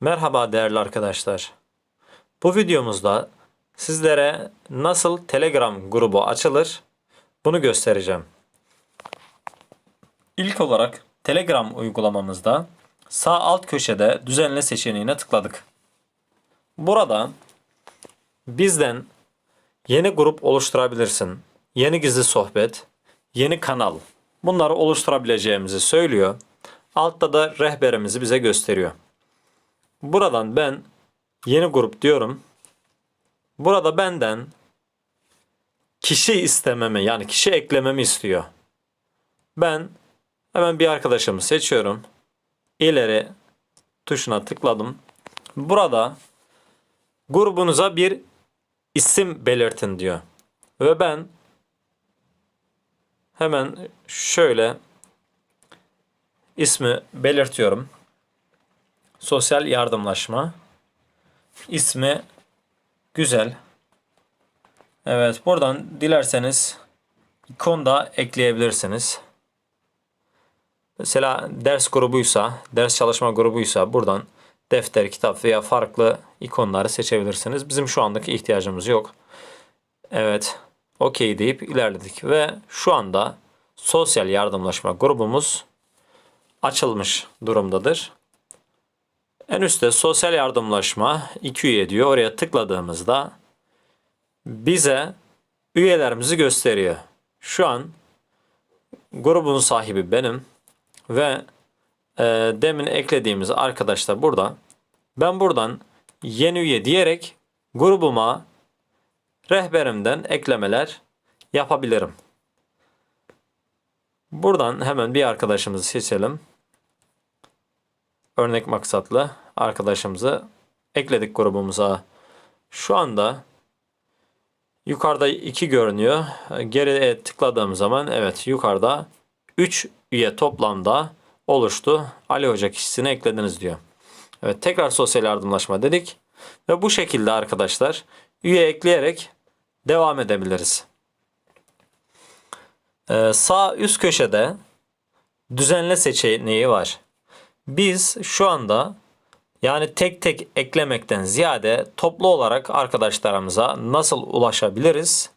Merhaba değerli arkadaşlar. Bu videomuzda sizlere nasıl Telegram grubu açılır bunu göstereceğim. İlk olarak Telegram uygulamamızda sağ alt köşede düzenle seçeneğine tıkladık. Burada bizden yeni grup oluşturabilirsin, yeni gizli sohbet, yeni kanal bunları oluşturabileceğimizi söylüyor. Altta da rehberimizi bize gösteriyor. Buradan ben yeni grup diyorum. Burada benden kişi istememi yani kişi eklememi istiyor. Ben hemen bir arkadaşımı seçiyorum. İleri tuşuna tıkladım. Burada grubunuza bir isim belirtin diyor. Ve ben hemen şöyle ismi belirtiyorum. Sosyal yardımlaşma. İsmi güzel. Evet buradan dilerseniz ikon da ekleyebilirsiniz. Mesela ders grubuysa, ders çalışma grubuysa buradan defter, kitap veya farklı ikonları seçebilirsiniz. Bizim şu andaki ihtiyacımız yok. Evet, okey deyip ilerledik ve şu anda sosyal yardımlaşma grubumuz açılmış durumdadır. En üstte sosyal yardımlaşma 2 üye diyor. Oraya tıkladığımızda bize üyelerimizi gösteriyor. Şu an grubun sahibi benim ve e, demin eklediğimiz arkadaşlar burada. Ben buradan yeni üye diyerek grubuma rehberimden eklemeler yapabilirim. Buradan hemen bir arkadaşımızı seçelim örnek maksatlı arkadaşımızı ekledik grubumuza. Şu anda yukarıda 2 görünüyor. Geriye tıkladığım zaman evet yukarıda 3 üye toplamda oluştu. Ali Hoca kişisini eklediniz diyor. Evet tekrar sosyal yardımlaşma dedik. Ve bu şekilde arkadaşlar üye ekleyerek devam edebiliriz. Ee, sağ üst köşede düzenle seçeneği var. Biz şu anda yani tek tek eklemekten ziyade toplu olarak arkadaşlarımıza nasıl ulaşabiliriz?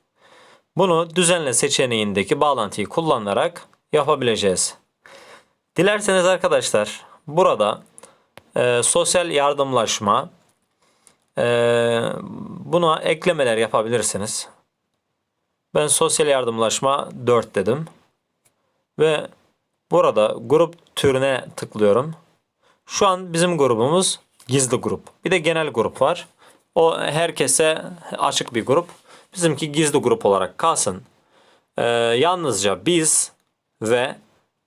Bunu düzenle seçeneğindeki bağlantıyı kullanarak yapabileceğiz. Dilerseniz arkadaşlar burada e, sosyal yardımlaşma e, buna eklemeler yapabilirsiniz. Ben sosyal yardımlaşma 4 dedim. Ve burada grup türüne tıklıyorum. Şu an bizim grubumuz gizli grup. Bir de genel grup var. O herkese açık bir grup. Bizimki gizli grup olarak kalsın. Ee, yalnızca biz ve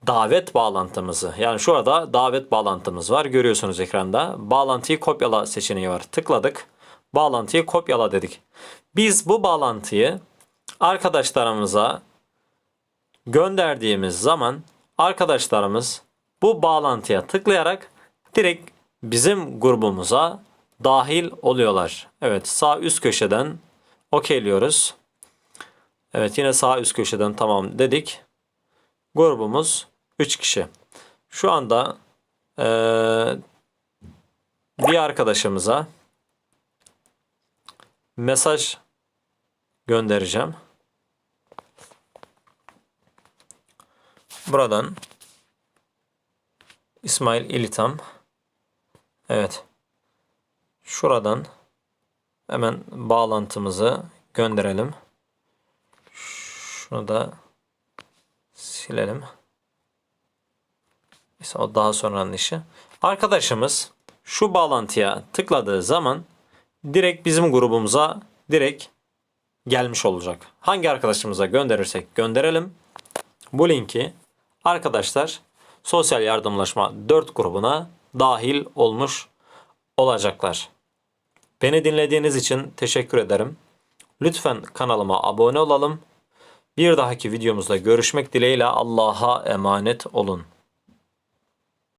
davet bağlantımızı yani şurada davet bağlantımız var görüyorsunuz ekranda. Bağlantıyı kopyala seçeneği var. Tıkladık. Bağlantıyı kopyala dedik. Biz bu bağlantıyı arkadaşlarımıza gönderdiğimiz zaman arkadaşlarımız bu bağlantıya tıklayarak direkt bizim grubumuza dahil oluyorlar. Evet sağ üst köşeden okeyliyoruz. Evet yine sağ üst köşeden tamam dedik. Grubumuz 3 kişi. Şu anda ee, bir arkadaşımıza mesaj göndereceğim. Buradan İsmail İlitam. Evet. Şuradan hemen bağlantımızı gönderelim. Şunu da silelim. Mesela o daha sonranın işi. Arkadaşımız şu bağlantıya tıkladığı zaman direkt bizim grubumuza direkt gelmiş olacak. Hangi arkadaşımıza gönderirsek gönderelim. Bu linki arkadaşlar sosyal yardımlaşma 4 grubuna dahil olmuş olacaklar. Beni dinlediğiniz için teşekkür ederim. Lütfen kanalıma abone olalım. Bir dahaki videomuzda görüşmek dileğiyle Allah'a emanet olun.